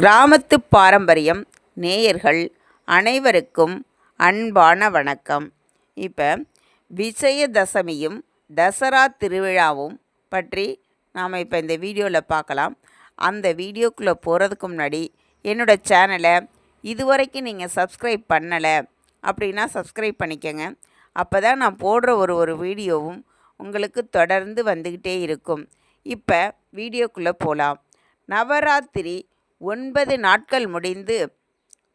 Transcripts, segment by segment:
கிராமத்து பாரம்பரியம் நேயர்கள் அனைவருக்கும் அன்பான வணக்கம். இப்போ விஜயதசமியும் தசரா திருவிழாவும் பற்றி நாம் இப்போ இந்த வீடியோவில் பார்க்கலாம் அந்த வீடியோக்குள்ளே போகிறதுக்கு முன்னாடி என்னோடய சேனலை இதுவரைக்கும் நீங்கள் சப்ஸ்கிரைப் பண்ணலை அப்படின்னா சப்ஸ்கிரைப் பண்ணிக்கோங்க. அப்போ தான் நான் போடுற ஒரு ஒரு வீடியோவும் உங்களுக்கு தொடர்ந்து வந்துக்கிட்டே இருக்கும். இப்போ வீடியோக்குள்ளே போகலாம் நவராத்திரி ஒன்பது நாட்கள் முடிந்து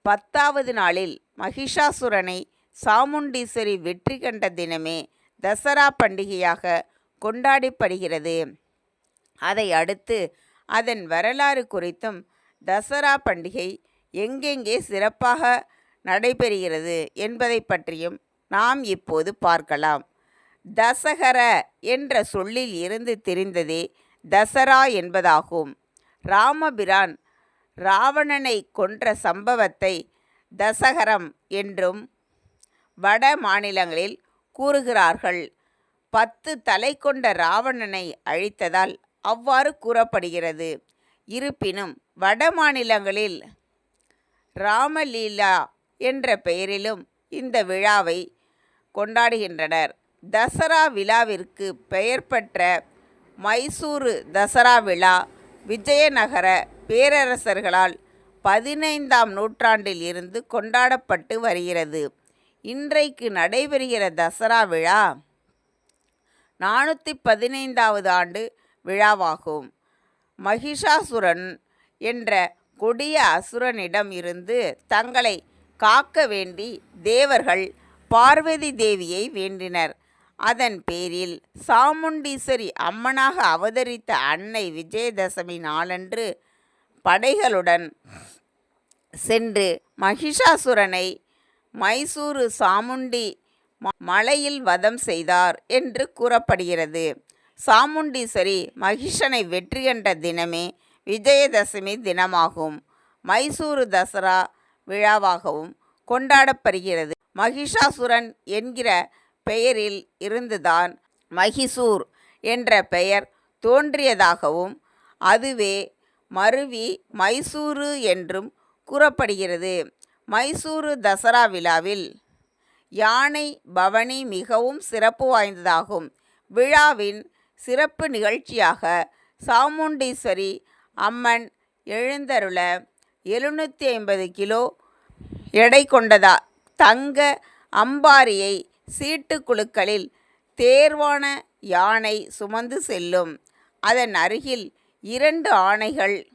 பத்தாவது நாளில் மகிஷாசுரனை சாமுண்டீஸ்வரி வெற்றி கண்ட தினமே தசரா பண்டிகையாக கொண்டாடப்படுகிறது. அதை அடுத்து அதன் வரலாறு குறித்தும் தசரா பண்டிகை எங்கெங்கே சிறப்பாக நடைபெறுகிறது என்பதை பற்றியும் நாம் இப்போது பார்க்கலாம். தசகர என்ற சொல்லில் இருந்து தெரிந்ததே தசரா என்பதாகும். ராமபிரான் ராவணனை கொன்ற சம்பவத்தை தசகரம் என்றும் வட மாநிலங்களில் கூறுகிறார்கள். பத்து தலை கொண்ட ராவணனை அழித்ததால் அவ்வாறு கூறப்படுகிறது. இருப்பினும் வட மாநிலங்களில் ராமலீலா என்ற பெயரிலும் இந்த விழாவை கொண்டாடுகின்றனர். தசரா விழாவிற்கு பெயர் பெற்ற மைசூரு தசரா விழா விஜயநகர பேரரசர்களால் பதினைந்தாம் நூற்றாண்டில் இருந்து கொண்டாடப்பட்டு வருகிறது. இன்றைக்கு நடைபெறுகிற தசரா விழா நானூற்றி பதினைந்தாவது ஆண்டு விழாவாகும். மகிஷாசுரன் என்ற கொடிய அசுரனிடம் இருந்து தங்களை காக்க வேண்டி தேவர்கள் பார்வதி தேவியை வேண்டினர். அதன் பேரில் சாமுண்டீஸ்வரி அம்மனாக அவதரித்த அன்னை விஜயதசமி நாளன்று படைகளுடன் சென்று மகிஷாசுரனை மைசூரு சாமுண்டி மலையில் வதம் செய்தார் என்று கூறப்படுகிறது. சாமுண்டீஸ்வரி மகிஷனை வெற்றி கண்ட தினமே விஜயதசமி தினமாகும். மைசூரு தசரா விழாவாகவும் கொண்டாடப்படுகிறது. மகிஷாசுரன் என்கிற பெயரில் இருந்துதான் மகிசூர் என்ற பெயர் தோன்றியதாகவும் அதுவே மருவி மைசூரு என்றும் கூறப்படுகிறது. மைசூரு தசரா விழாவில் யானை பவனி மிகவும் சிறப்பு வாய்ந்ததாகும். விழாவின் சிறப்பு நிகழ்ச்சியாக சாமுண்டீஸ்வரி அம்மன் எழுந்தருள எழுநூற்றி ஐம்பது கிலோ எடை கொண்டதா தங்க அம்பாரியை சீட்டு குழுக்களில் தேர்வான யானை சுமந்து செல்லும். அதன் அருகில் இரண்டு ஆணைகள்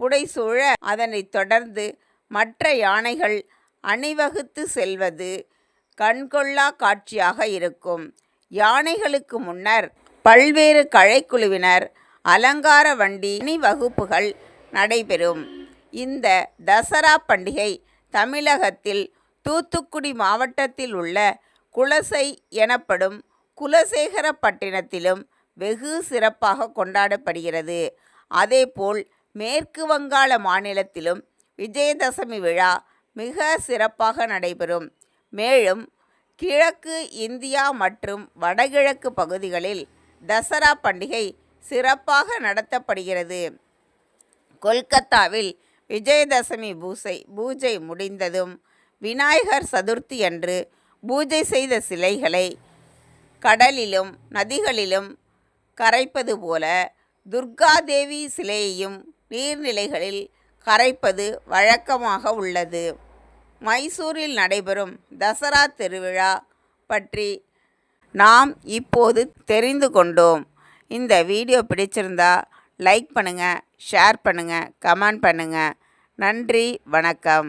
புடைசூழ அதனைத் தொடர்ந்து மற்ற யானைகள் அணிவகுத்து செல்வது கண்கொள்ளா காட்சியாக இருக்கும். யானைகளுக்கு முன்னர் பல்வேறு கழைக்குழுவினர் அலங்கார வண்டி அணிவகுப்புகள் நடைபெறும். இந்த தசரா பண்டிகை தமிழகத்தில் தூத்துக்குடி மாவட்டத்தில் உள்ள குலசை எனப்படும் குலசேகரப்பட்டினத்திலும் வெகு சிறப்பாக கொண்டாடப்படுகிறது. அதேபோல் மேற்கு வங்காள மாநிலத்திலும் விஜயதசமி விழா மிக சிறப்பாக நடைபெறும். மேலும் கிழக்கு இந்தியா மற்றும் வடகிழக்கு பகுதிகளில் தசரா பண்டிகை சிறப்பாக நடத்தப்படுகிறது. கொல்கத்தாவில் விஜயதசமி பூசை பூஜை முடிந்ததும் விநாயகர் சதுர்த்தி அன்று பூஜை செய்த சிலைகளை கடலிலும் நதிகளிலும் கரைப்பது போல துர்காதேவி சிலையையும் நீர்நிலைகளில் கரைப்பது வழக்கமாக உள்ளது. மைசூரில் நடைபெறும் தசரா திருவிழா பற்றி நாம் இப்போது தெரிந்து கொண்டோம். இந்த வீடியோ பிடிச்சிருந்தா லைக் பண்ணுங்கள் ஷேர் பண்ணுங்கள் கமெண்ட் பண்ணுங்கள் நன்றி வணக்கம்.